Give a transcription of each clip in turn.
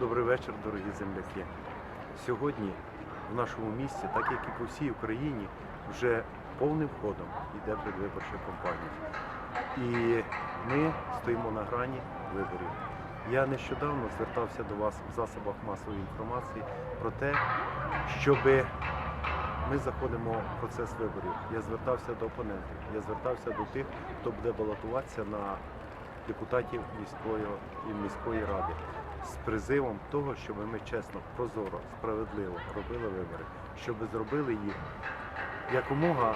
Добрий вечір, дорогі земляки. Сьогодні в нашому місті, так як і по всій Україні, вже повним ходом йде предвиборча кампанія. І ми стоїмо на грані виборів. Я нещодавно звертався до вас в засобах масової інформації про те, щоб ми заходимо в процес виборів. Я звертався до опонентів, я звертався до тих, хто буде балотуватися на депутатів міської, і міської ради з призивом того, щоб ми чесно, прозоро, справедливо робили вибори, щоб зробили їх якомога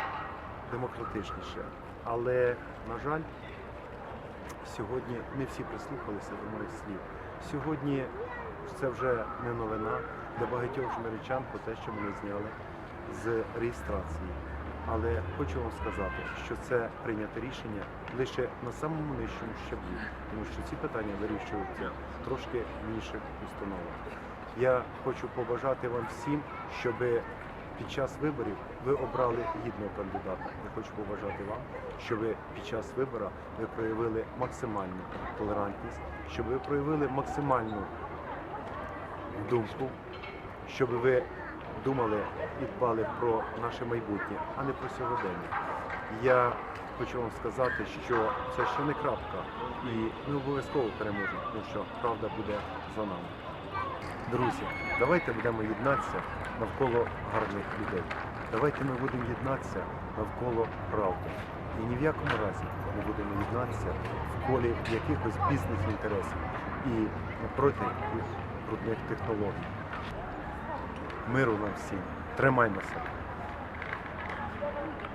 демократичніше. Але, на жаль, сьогодні не всі прислухалися до моїх слів. Сьогодні це вже не новина для багатьох жмеричан про те, що мене зняли з реєстрації. Але хочу вам сказати, що це прийняте рішення лише на самому нижчому щаблі, тому що ці питання вирішуються трошки в інших установах. Я хочу побажати вам всім, щоб під час виборів ви обрали гідного кандидата. Я хочу побажати вам, щоб під час вибору ви проявили максимальну толерантність, щоб ви проявили максимальну думку, щоб ви думали і дбали про наше майбутнє, а не про сьогодення. Я хочу вам сказати, що це ще не крапка, і ми обов'язково переможемо, тому що правда буде за нами. Друзі, давайте будемо єднатися навколо гарних людей. Давайте ми будемо єднатися навколо правди. І ні в якому разі не будемо єднатися в колі якихось бізнес-інтересів і проти брудних технологій миру нам всім. Тримаймося.